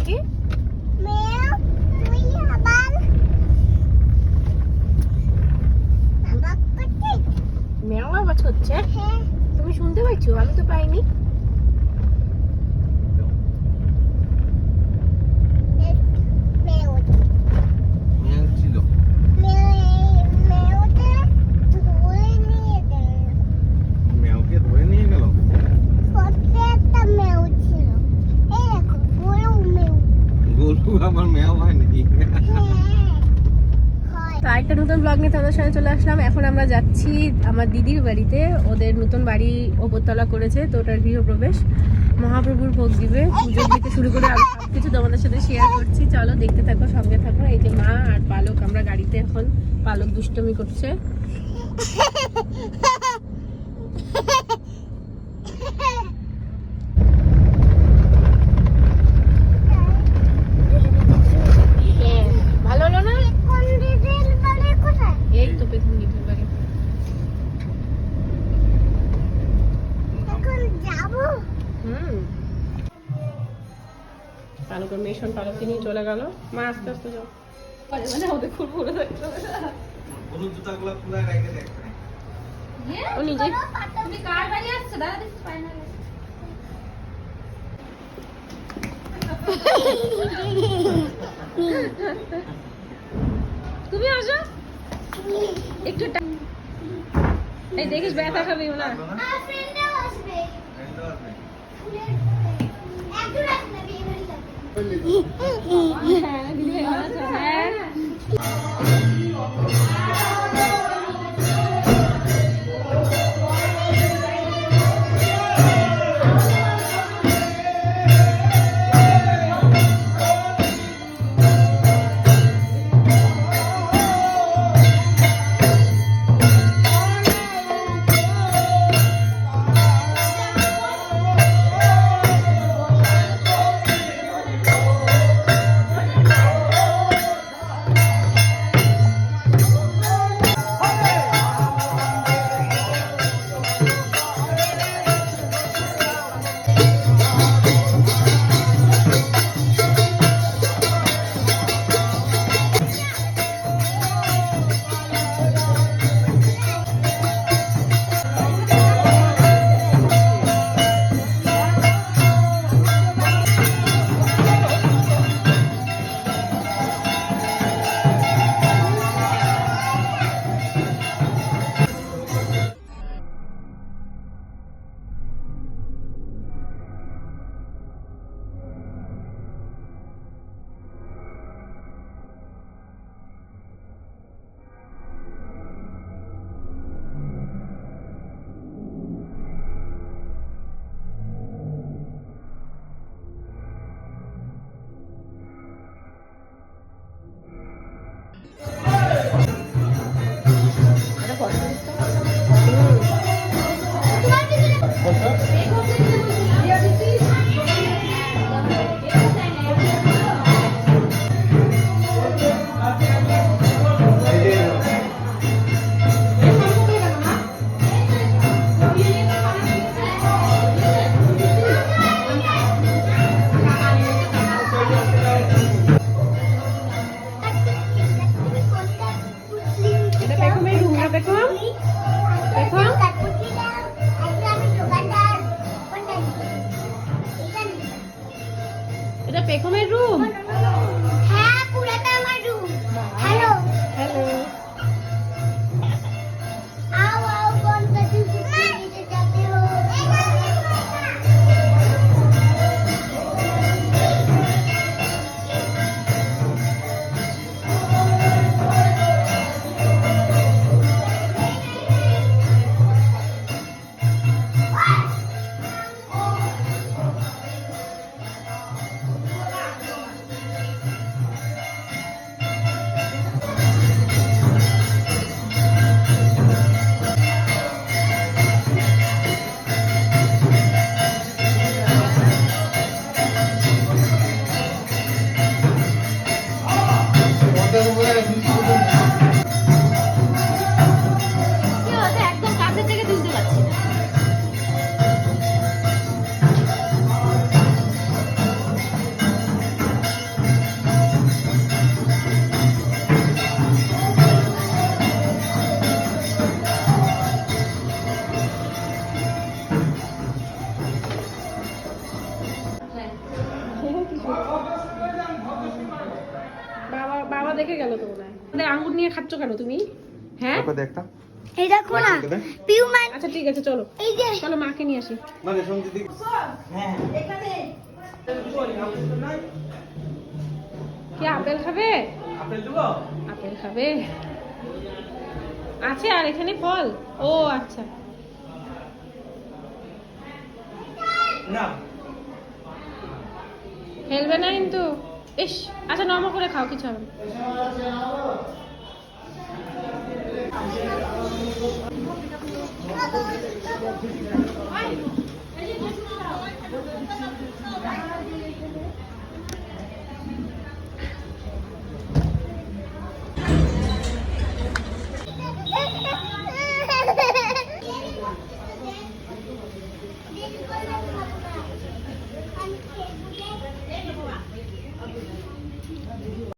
করছিস মেও আওয়াজ হচ্ছে তুমি শুনতে পাইছো? আমি তো পাইনি মেও মেয়ে ছিল মেওতে ধরে নিয়ে গেল মেয়েকে ধরে নিয়ে গেল প্রত্যেকটা মেও ছিল এই দেখো বড় মেও গরু আমার মেয়ে হয় নাকি হ্যাঁ হয় তো আরেকটা নতুন ব্লগ নিয়ে তাদের সঙ্গে চলে আসলাম। এখন আমরা যাচ্ছি আমার দিদির বাড়িতে। ওদের নতুন বাড়ি ওপরতলা করেছে, তো ওটার গৃহপ্রবেশ। মহাপ্রভুর ভোগ দিবে, পুজো দিতে শুরু করে আমি সব কিছু তোমাদের সাথে শেয়ার করছি। চলো দেখতে থাকো, সঙ্গে থাকো। এই যে মা আর পালক, আমরা গাড়িতে এখন পালক দুষ্টমি করছে ভালো হলো না কোন দিদির বাড়ি কোথায় এই তো পেছন দিদির বাড়ি এখন যাব মেশন নিয়ে চলে গেল। মা আস্তে আস্তে যাও। মানে মানে ওদের খুব ভরে থাকতো গরু জুতাগুলো পুরো রেখে দেখবে ও নিজে তুমি কার বাড়ি আসছো? দাদা দেখছি ফাইনাল তুমি আসো। একটু এই দেখিস ব্যথা খাবি না। ഇല്ല. এটা পেখমের রুম বাবা দেখে গেল তো মনে হয়। মানে আঙ্গুর নিয়ে খাচ্ছ কেন তুমি? হ্যাঁ? দেখটা এই দেখো না পিউ মান আচ্ছা ঠিক আছে চলো। এই যে। চলো মাকে নিয়ে আসি। না রে সঞ্জিত দিদি কি আপেল খাবে? আপেল দেবো? আপেল খাবে। আছে আর এখানে ফল। ও আচ্ছা। না। ফেলবে না কিন্তু। ইস আচ্ছা নর্মাল করে খাও কিছু হবে না।